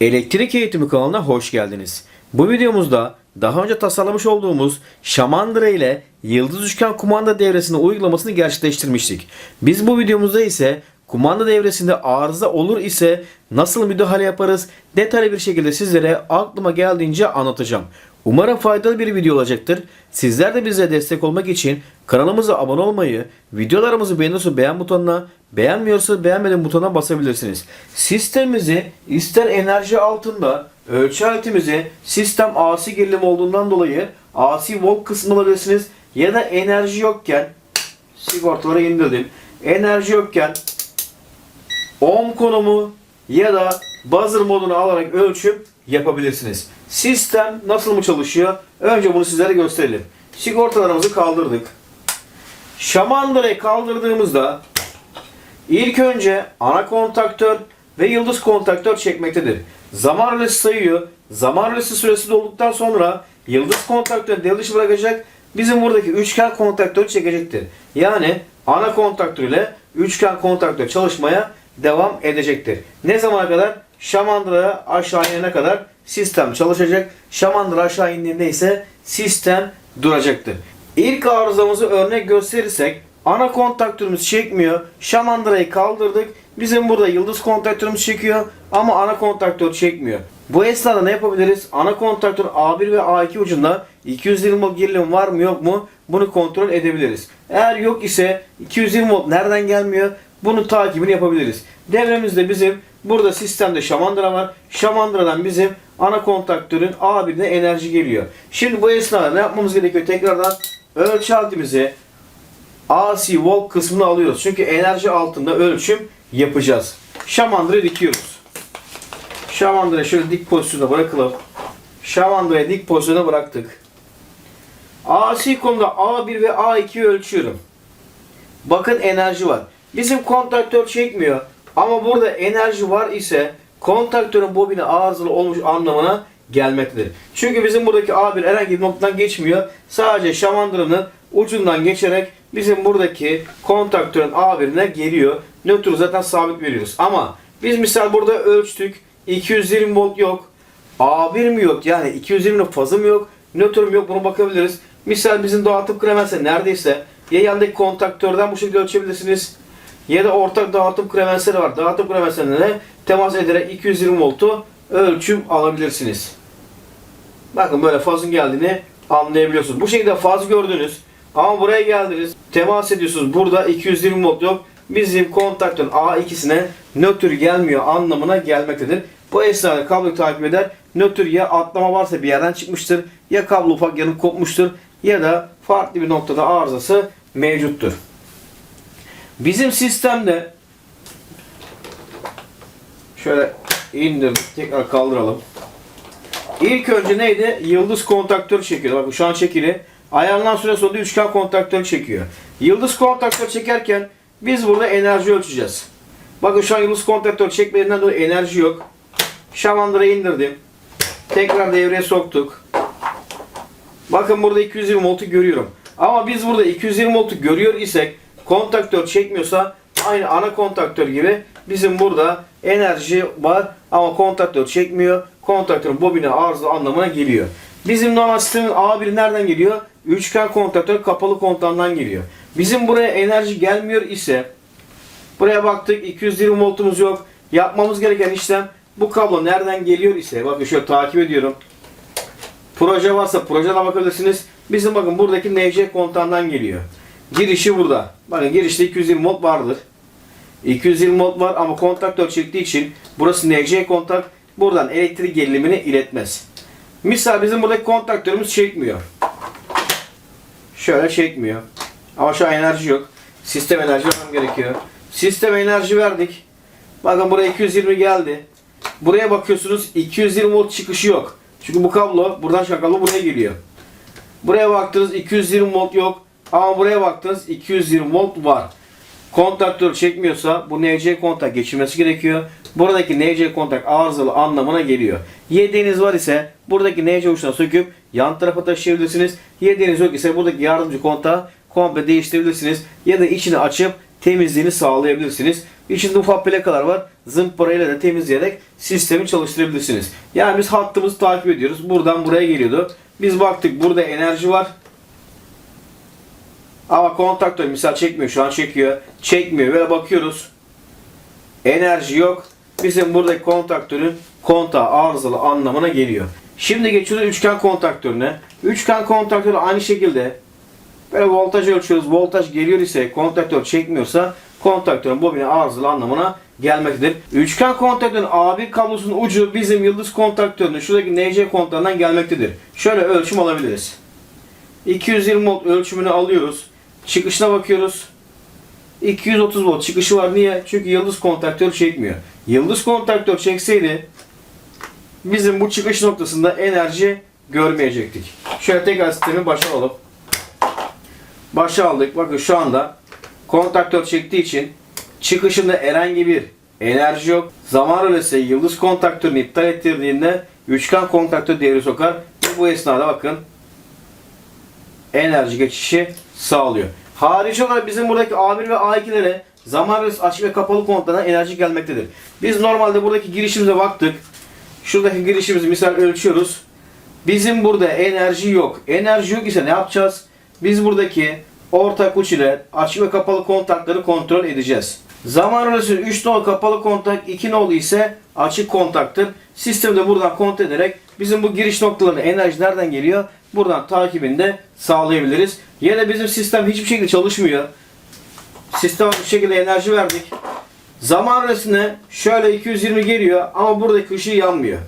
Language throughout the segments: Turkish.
Elektrik Eğitimi kanalına hoş geldiniz. Bu videomuzda daha önce tasarlamış olduğumuz Şamandıra ile Yıldız Üçgen kumanda devresini uygulamasını gerçekleştirmiştik. Biz bu videomuzda ise kumanda devresinde arıza olur ise nasıl müdahale yaparız detaylı bir şekilde sizlere aklıma geldiğince anlatacağım. Umarım faydalı bir video olacaktır. Sizler de bize destek olmak için kanalımıza abone olmayı, videolarımızı beğeniyorsa beğen butonuna, beğenmiyorsa beğenmedim butonuna basabilirsiniz. Sistemimizi ister enerji altında ölçü aletimizi sistem AC gerilim olduğundan dolayı AC volt kısmı alabilirsiniz ya da enerji yokken sigortaları indirdim. Enerji yokken ohm konumu ya da buzzer modunu alarak ölçüm yapabilirsiniz. Sistem nasıl mı çalışıyor? Önce bunu sizlere gösterelim. Sigortalarımızı kaldırdık. Şamandırayı kaldırdığımızda ilk önce ana kontaktör ve yıldız kontaktör çekmektedir. Zaman rölesi sayıyor. Zaman rölesi süresi dolduktan sonra yıldız kontaktör devre dışı bırakacak. Bizim buradaki üçgen kontaktörü çekecektir. Yani ana kontaktör ile üçgen kontaktör çalışmaya devam edecektir. Ne zamana kadar? Şamandıra aşağı inene kadar sistem çalışacak. Şamandıra aşağı indiğinde ise sistem duracaktır. İlk arızamızı örnek gösterirsek ana kontaktörümüz çekmiyor. Şamandırayı kaldırdık. Bizim burada yıldız kontaktörümüz çekiyor ama ana kontaktör çekmiyor. Bu esnada ne yapabiliriz? Ana kontaktör A1 ve A2 ucunda 220 volt gerilim var mı yok mu? Bunu kontrol edebiliriz. Eğer yok ise 220 volt nereden gelmiyor? Bunu takibini yapabiliriz. Devremizde bizim burada sistemde şamandıra var. Şamandıradan bizim ana kontaktörün A1'ine enerji geliyor. Şimdi bu esnada ne yapmamız gerekiyor? Tekrardan ölçü aletimizi AC volt kısmını alıyoruz. Çünkü enerji altında ölçüm yapacağız. Şamandırayı dikiyoruz. Şamandırayı şöyle dik pozisyona bırakalım. Şamandırayı dik pozisyona bıraktık. AC konuda A1 ve A2'yi ölçüyorum. Bakın enerji var. Bizim kontaktör çekmiyor. Ama burada enerji var ise kontaktörün bobini arızalı olmuş anlamına gelmektedir. Çünkü bizim buradaki A1 herhangi bir noktadan geçmiyor. Sadece şamandıranın ucundan geçerek bizim buradaki kontaktörün A1'ine geliyor. Nötrü zaten sabit veriyoruz. Ama biz misal burada ölçtük. 220 volt yok. A1 mi yok? Yani 220'nin fazı mı yok? Nötr mü yok? Bunu bakabiliriz. Misal bizim dağıtım kremense neredeyse ya yandaki kontaktörden bu şekilde ölçebilirsiniz. Ya da ortak dağıtım kremensleri var. Dağıtım kremenslerine temas ederek 220 voltu ölçüm alabilirsiniz. Bakın böyle fazın geldiğini anlayabiliyorsunuz. Bu şekilde faz gördünüz. Ama buraya geldiniz. Temas ediyorsunuz. Burada 220 volt yok. Bizim kontaktörün A2'sine nötr gelmiyor anlamına gelmektedir. Bu esnada kabloyu takip eder. Nötr ya atlama varsa bir yerden çıkmıştır. Ya kablo ufak yanıp kopmuştur. Ya da farklı bir noktada arızası mevcuttur. Bizim sistemde şöyle indirdik tekrar kaldıralım. İlk önce neydi? Yıldız kontaktör çekiyor. Bakın şu an çekili. Ayarlanan süre sonunda üçgen kontaktör çekiyor. Yıldız kontaktör çekerken biz burada enerji ölçeceğiz. Bakın şu an yıldız kontaktör çekmediğinden dolayı enerji yok. Şamandırayı indirdim. Tekrar devreye soktuk. Bakın burada 220 voltu görüyorum. Ama biz burada 220 voltu görüyor isek kontaktör çekmiyorsa aynı ana kontaktör gibi bizim burada enerji var ama kontaktör çekmiyor. Kontaktörün bobine arıza anlamına geliyor. Bizim normal sistemin A1 nereden geliyor? Üçgen kontaktör kapalı kontağından geliyor. Bizim buraya enerji gelmiyor ise buraya baktık 220 voltumuz yok. Yapmamız gereken işlem bu kablo nereden geliyor ise bakın şöyle takip ediyorum. Proje varsa projeden bakabilirsiniz. Bizim bakın buradaki NC kontağından geliyor. Girişi burada. Bakın girişte 220 volt vardır. 220 volt var ama kontaktör çektiği için burası NC kontak. Buradan elektrik gerilimini iletmez. Misal bizim buradaki kontaktörümüz çekmiyor. Şöyle çekmiyor. Ama şu an enerji yok. Sistem enerji vermem gerekiyor. Sistem enerji verdik. Bakın buraya 220 geldi. Buraya bakıyorsunuz 220 volt çıkışı yok. Çünkü bu kablo buradan çıkan kablo buraya geliyor. Buraya baktınız 220 volt yok. Ama buraya baktınız 220 volt var. Kontaktör çekmiyorsa bu NC kontak geçirmesi gerekiyor. Buradaki NC kontak arızalı anlamına geliyor. Yediğiniz var ise buradaki NC uçtan söküp yan tarafa taşıyabilirsiniz. Yediğiniz yok ise buradaki yardımcı kontağı komple değiştirebilirsiniz. Ya da içini açıp temizliğini sağlayabilirsiniz. İçinde ufak plakalar var. Zımparayla da temizleyerek sistemi çalıştırabilirsiniz. Yani biz hattımızı takip ediyoruz. Buradan buraya geliyordu. Biz baktık burada enerji var. Ama kontaktör misal çekmiyor. Şu an çekiyor. Çekmiyor. Böyle bakıyoruz. Enerji yok. Bizim buradaki kontaktörün kontağı arızalı anlamına geliyor. Şimdi geçiyoruz üçgen kontaktörüne. Üçgen kontaktörü aynı şekilde böyle voltaj ölçüyoruz. Voltaj geliyor ise kontaktör çekmiyorsa kontaktörün bobini arızalı anlamına gelmektedir. Üçgen kontaktörün A1 kablosunun ucu bizim yıldız kontaktörünün şuradaki NC kontağından gelmektedir. Şöyle ölçüm alabiliriz. 220 volt ölçümünü alıyoruz. Çıkışına bakıyoruz. 230 volt çıkışı var. Niye? Çünkü yıldız kontaktör çekmiyor. Yıldız kontaktör çekseydi bizim bu çıkış noktasında enerji görmeyecektik. Şöyle tekrar sistemi başa alalım. Başa aldık. Bakın şu anda kontaktör çektiği için çıkışında herhangi bir enerji yok. Zaman rölesi yıldız kontaktörünü iptal ettirdiğinde üçgen kontaktör devre sokar. Ve bu esnada bakın enerji geçişi sağlıyor. Harici olarak bizim buradaki A1 ve A2'lere zaman rölesi açık ve kapalı kontlardan enerji gelmektedir. Biz normalde buradaki girişimize baktık. Şuradaki girişimizi misal ölçüyoruz. Bizim burada enerji yok. Enerji yok ise ne yapacağız? Biz buradaki ortak uç ile açık ve kapalı kontakları kontrol edeceğiz. Zaman rölesi 3 nolu kapalı kontak, 2 nolu ise açık kontaktır. Sistemde buradan kontrol ederek bizim bu giriş noktalarına enerji nereden geliyor? Buradan takibini de sağlayabiliriz. Ya da bizim sistem hiçbir şekilde çalışmıyor. Sisteme bir şekilde enerji verdik. Zaman rölesine şöyle 220 geliyor ama buradaki ışığı yanmıyor.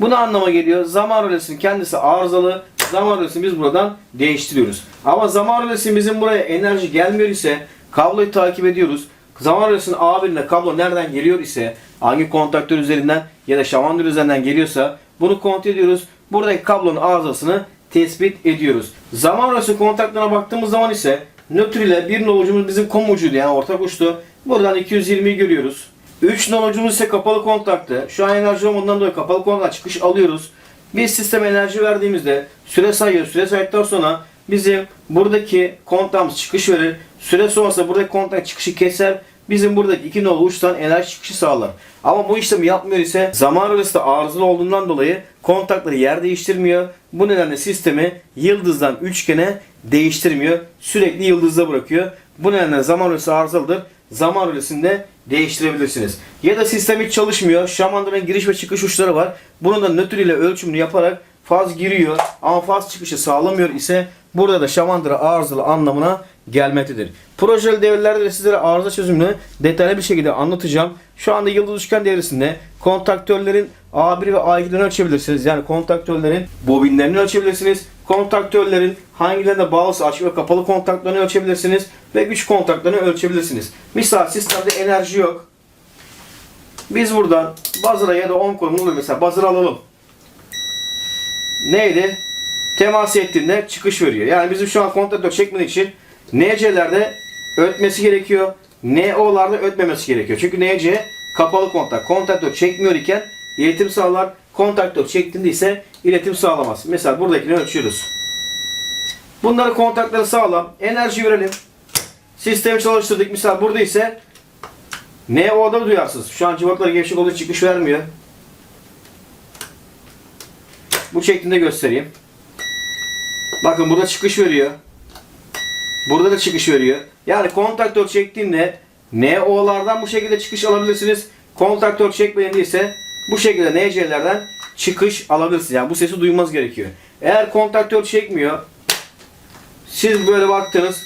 Bu ne anlama geliyor? Zaman rölesinin kendisi arızalı. Zaman rölesini biz buradan değiştiriyoruz. Ama zaman rölesi bizim buraya enerji gelmiyor ise kabloyu takip ediyoruz. Zaman rölesinin A1'ine kablo nereden geliyor ise hangi kontaktör üzerinden ya da şamandır üzerinden geliyorsa bunu kontrol ediyoruz. Buradaki kablonun arızasını tespit ediyoruz. Zaman rölesi kontaktlarına baktığımız zaman ise nötr ile bir nolucumuz bizim kom ucuydu yani ortak uçtu. Buradan 220'yi görüyoruz. 3 nolucumuz ise kapalı kontaktı. Şu an enerji olmadığından dolayı kapalı kontaktan çıkış alıyoruz. Biz sisteme enerji verdiğimizde süre sayıyor. Süre saydıktan sonra bizim buradaki kontağımız çıkış verir. Süre sonrası buradaki kontak çıkışı keser. Bizim buradaki iki nolu uçtan enerji çıkışı sağlar. Ama bu işlemi yapmıyor ise zaman arası da arızalı olduğundan dolayı kontakları yer değiştirmiyor. Bu nedenle sistemi yıldızdan üçgene değiştirmiyor. Sürekli yıldızda bırakıyor. Bu nedenle zaman arası arızalıdır. Zaman rölesinde değiştirebilirsiniz. Ya da sistem hiç çalışmıyor. Şamandıra'nın giriş ve çıkış uçları var. Bunu da nötr ile ölçümünü yaparak faz giriyor ama faz çıkışı sağlamıyor ise burada da şamandıra arızalı anlamına gelmektedir. Projeli devrelerde de sizlere arıza çözümünü detaylı bir şekilde anlatacağım. Şu anda yıldız üçgen devresinde kontaktörlerin A1 ve A2'den ölçebilirsiniz. Yani kontaktörlerin bobinlerini ölçebilirsiniz. Kontaktörlerin hangilerine bağlısı açık ve kapalı kontaklarını ölçebilirsiniz. Ve güç kontaklarını ölçebilirsiniz. Misal sistemde enerji yok. Biz buradan buzzer'a ya da on konumlu mesela buzzer alalım. Neydi? Temas ettiğinde çıkış veriyor. Yani bizim şu an kontaktör çekmediği için NC'lerde ötmesi gerekiyor. NO'larda ötmemesi gerekiyor. Çünkü NC kapalı kontak. Kontaktör çekmiyor iken iletim sağlar. Kontaktör çektiğinde ise iletim sağlamaz. Mesela buradakini ölçüyoruz. Bunları kontakları sağlam. Enerji verelim. Sistemi çalıştırdık. Misal burada ise NO'da duyarsız. Şu an cıvakları gevşek olduğu çıkış vermiyor. Bu şeklinde göstereyim. Bakın burada çıkış veriyor. Burada da çıkış veriyor. Yani kontaktör çektiğinde NO'lardan bu şekilde çıkış alabilirsiniz. Kontaktör çekmediğinde bu şekilde NC'lerden çıkış alabilirsiniz. Yani bu sesi duymanız gerekiyor. Eğer kontaktör çekmiyor, siz böyle baktınız,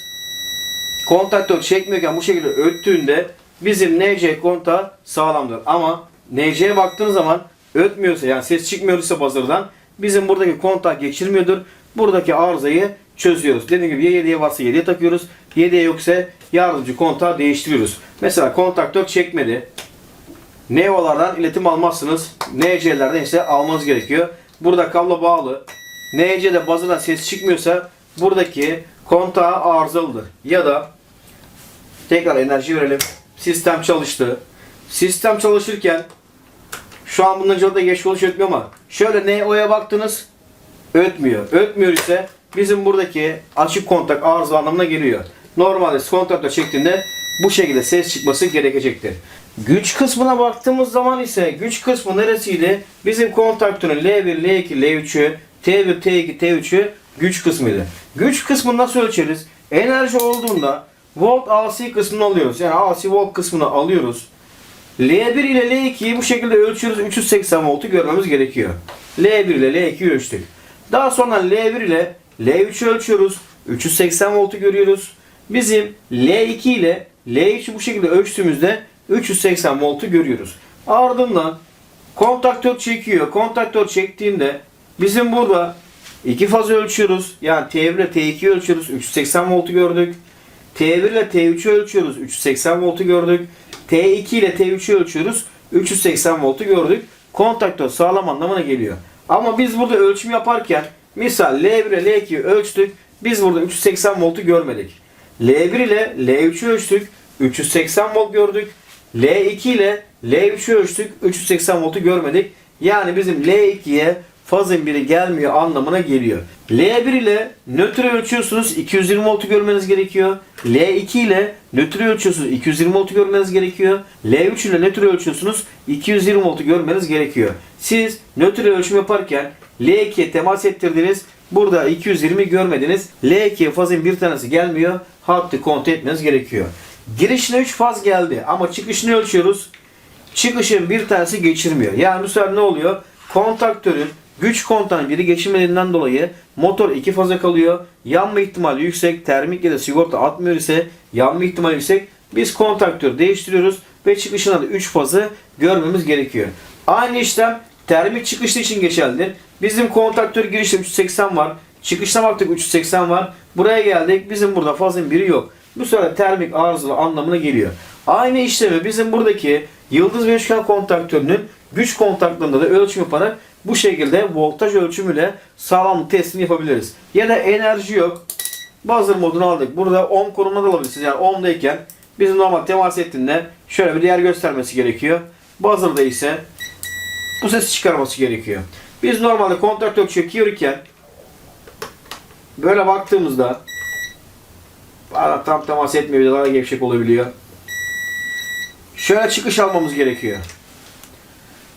kontaktör çekmiyorken bu şekilde öttüğünde bizim NC kontağı sağlamdır. Ama NC'ye baktığınız zaman ötmüyorsa yani ses çıkmıyorsa buzzer'dan bizim buradaki kontak geçirmiyordur. Buradaki arızayı çözüyoruz. Dediğim gibi ya 7'ye varsa 7'ye takıyoruz. 7'ye yoksa yardımcı kontağı değiştiriyoruz. Mesela kontaktör çekmedi. NEO'lardan iletim almazsınız. NC'lerden ise almanız gerekiyor. Burada kablo bağlı. NC'de bazıdan ses çıkmıyorsa buradaki kontağı arızalıdır. Ya da tekrar enerji verelim. Sistem çalıştı. Sistem çalışırken şu an bunun önce da geç ötmüyor ama şöyle NO'ya baktınız ötmüyor. Ötmüyor ise bizim buradaki açık kontak arıza anlamına geliyor. normalde kontaktör çektiğinde bu şekilde ses çıkması gerekecektir. Güç kısmına baktığımız zaman ise güç kısmı neresiydi? Bizim kontaktörün L1, L2, L3'ü, T1, T2, T3'ü güç kısmıydı. Güç kısmını nasıl ölçeriz? Enerji olduğunda volt AC kısmını alıyoruz. Yani AC volt kısmını alıyoruz. L1 ile L2'yi bu şekilde ölçüyoruz. 380 voltu görmemiz gerekiyor. L1 ile L2'yi ölçtük. Daha sonra L1 ile L3'ü ölçüyoruz. 380 voltu görüyoruz. Bizim L2 ile L3'ü bu şekilde ölçtüğümüzde 380 voltu görüyoruz. Ardından kontaktör çekiyor. Kontaktör çektiğinde bizim burada iki faz ölçüyoruz. Yani T1 ile T2'yi ölçüyoruz. 380 voltu gördük. T1 ile T3'ü ölçüyoruz. 380 voltu gördük. T2 ile T3'ü ölçüyoruz. 380 voltu gördük. Kontaktör sağlam anlamına geliyor. Ama biz burada ölçüm yaparken misal L1 ile L2'yi ölçtük. Biz burada 380 voltu görmedik. L1 ile L3'ü ölçtük. 380 volt gördük. L2 ile L3'ü ölçtük. 380 voltu görmedik. Yani bizim L2'ye fazın biri gelmiyor anlamına geliyor. L1 ile nötrü ölçüyorsunuz 220 voltu görmeniz gerekiyor. L2 ile nötrü ölçüyorsunuz 220 voltu görmeniz gerekiyor. L3 ile nötrü ölçüyorsunuz 220 voltu görmeniz gerekiyor. Siz nötrü ölçüm yaparken L2'ye temas ettirdiniz. Burada 220 görmediniz. L2'ye fazın bir tanesi gelmiyor. Hattı kontrol etmeniz gerekiyor. Girişine 3 faz geldi ama çıkışını ölçüyoruz çıkışın bir tanesi geçirmiyor. Yani bu sefer ne oluyor? Kontaktörün güç kontağının biri geçirmediğinden dolayı motor iki faza kalıyor. Yanma ihtimali yüksek. Termik ya da sigorta atmıyor ise yanma ihtimali yüksek. Biz kontaktörü değiştiriyoruz ve çıkışına da 3 fazı görmemiz gerekiyor. Aynı işlem termik çıkışlı için geçerlidir. Bizim kontaktör girişte 380 var. Çıkışına baktık 380 var. Buraya geldik. Bizim burada fazın biri yok. Bu sefer termik arızalı anlamına geliyor. Aynı işlemi bizim buradaki yıldız ve üçgen kontaktörünün güç kontaktlarında da ölçüm yaparak bu şekilde voltaj ölçümüyle sağlamlık testini yapabiliriz. Ya da enerji yok. Buzzer modunu aldık. Burada ohm konumuna da alabilirsiniz. Yani ohmdayken bizim normal temas ettiğinde şöyle bir değer göstermesi gerekiyor. Buzzer'da ise bu sesi çıkarması gerekiyor. Biz normalde kontaktör çekiyorken böyle baktığımızda Bazen tam temas etmiyor, bir de gevşek olabiliyor. Şöyle çıkış almamız gerekiyor.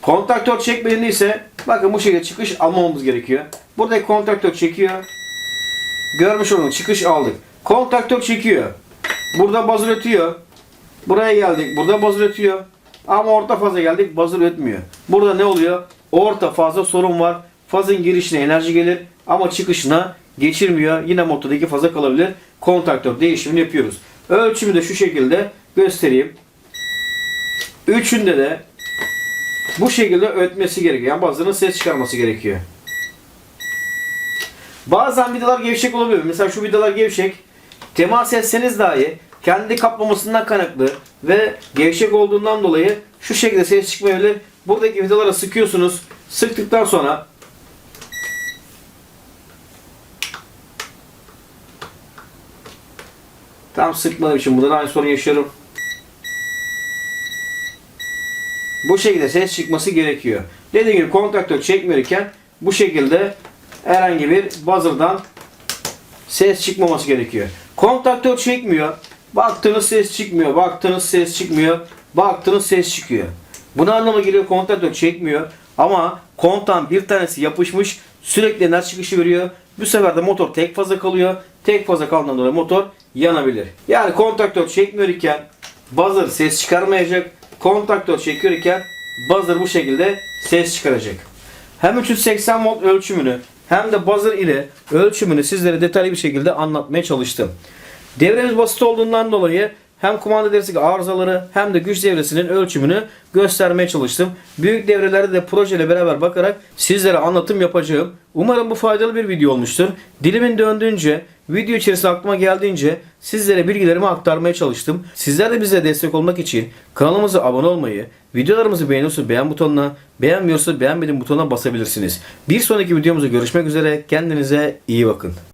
Kontaktör çekmediğinde ise bakın bu şekilde çıkış almamamız gerekiyor. Buradaki kontaktör çekiyor. Görmüş olun çıkış aldık. Kontaktör çekiyor. Burada baz üretiyor. Buraya geldik. Burada baz üretiyor. Ama orta faza geldik. Baz üretmiyor. Burada ne oluyor? Orta fazla sorun var. Fazın girişine enerji gelir ama çıkışına geçirmiyor. Yine motordaki faza kalabilir. Kontaktör değişimini yapıyoruz. Ölçümü de şu şekilde göstereyim. Üçünde de bu şekilde ötmesi gerekiyor. Yani bazılarının ses çıkarması gerekiyor. Bazen vidalar gevşek olabiliyor. Mesela şu vidalar gevşek. Temas etseniz dahi kendi kaplamasından kaynaklı ve gevşek olduğundan dolayı şu şekilde ses çıkmayabilir. Buradaki vidalara sıkıyorsunuz. Sıktıktan sonra tam sıkmadığım için burada da aynı sorun yaşıyorum. Bu şekilde ses çıkması gerekiyor. Dediğim gibi kontaktör çekmiyorken bu şekilde herhangi bir buzzer'dan ses çıkmaması gerekiyor. Kontaktör çekmiyor. Baktığınız ses çıkmıyor. Baktığınız ses çıkmıyor. Baktığınız ses çıkıyor. Bu ne anlama geliyor? Kontaktör çekmiyor. Ama kontağın bir tanesi yapışmış. Sürekli enerji çıkışı veriyor. Bu sefer de motor tek faza kalıyor. Tek faza kaldığından dolayı motor yanabilir. Yani kontaktör çekmiyor iken buzzer ses çıkarmayacak. Kontaktör çekiyor iken buzzer bu şekilde ses çıkaracak. Hem 380 volt ölçümünü hem de buzzer ile ölçümünü sizlere detaylı bir şekilde anlatmaya çalıştım. Devremiz basit olduğundan dolayı hem kumanda devresindeki arızaları hem de güç devresinin ölçümünü göstermeye çalıştım. Büyük devrelerde de projeyle beraber bakarak sizlere anlatım yapacağım. Umarım bu faydalı bir video olmuştur. Dilimin döndüğünce, video içerisinde aklıma geldiğince sizlere bilgilerimi aktarmaya çalıştım. Sizler de bize destek olmak için kanalımıza abone olmayı, videolarımızı beğeniyorsa beğen butonuna, beğenmiyorsa beğenmedim butonuna basabilirsiniz. Bir sonraki videomuzda görüşmek üzere. Kendinize iyi bakın.